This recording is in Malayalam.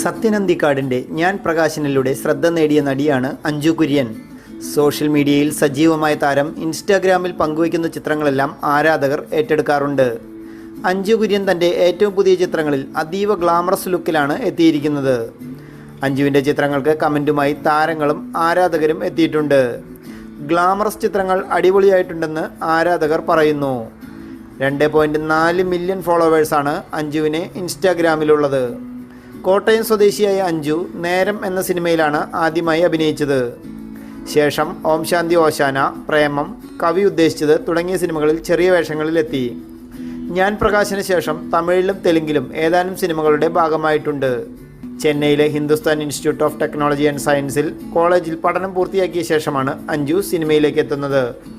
സത്യനന്ദിക്കാടിന്റെ ഞാൻ പ്രകാശനിലൂടെ ശ്രദ്ധ നേടിയ നടിയാണ് അഞ്ജു കുര്യൻ. സോഷ്യൽ മീഡിയയിൽ സജീവമായ താരം ഇൻസ്റ്റാഗ്രാമിൽ പങ്കുവയ്ക്കുന്ന ചിത്രങ്ങളെല്ലാം ആരാധകർ ഏറ്റെടുക്കാറുണ്ട്. അഞ്ജു കുര്യൻ തന്റെ ഏറ്റവും പുതിയ ചിത്രങ്ങളിൽ അതീവ ഗ്ലാമറസ് ലുക്കിലാണ് എത്തിയിരിക്കുന്നത്. അഞ്ജുവിന്റെ ചിത്രങ്ങൾക്ക് കമന്റുമായി താരങ്ങളും ആരാധകരും എത്തിയിട്ടുണ്ട്. ഗ്ലാമറസ് ചിത്രങ്ങൾ അടിപൊളിയായിട്ടുണ്ടെന്ന് ആരാധകർ പറയുന്നു. രണ്ട് പോയിന്റ് നാല് മില്യൺ ഫോളോവേഴ്സാണ് അഞ്ജുവിന് ഇൻസ്റ്റാഗ്രാമിലുള്ളത്. കോട്ടയം സ്വദേശിയായ അഞ്ജു നേരം എന്ന സിനിമയിലാണ് ആദ്യമായി അഭിനയിച്ചത്. ശേഷം ഓം ശാന്തി ഓശാന പ്രേമം കവി ഉദ്ദേശിച്ചത് തുടങ്ങിയ സിനിമകളിൽ ചെറിയ വേഷങ്ങളിലെത്തി. ഞാൻ പ്രകാശന ശേഷം തമിഴിലും തെലുങ്കിലും ഏതാനും സിനിമകളുടെ ഭാഗമായിട്ടുണ്ട്. ചെന്നൈയിലെ Hindustan institute of technology and സയൻസിൽ കോളേജിൽ പഠനം പൂർത്തിയാക്കിയ ശേഷമാണ് അഞ്ജു സിനിമയിലേക്ക് എത്തുന്നത്.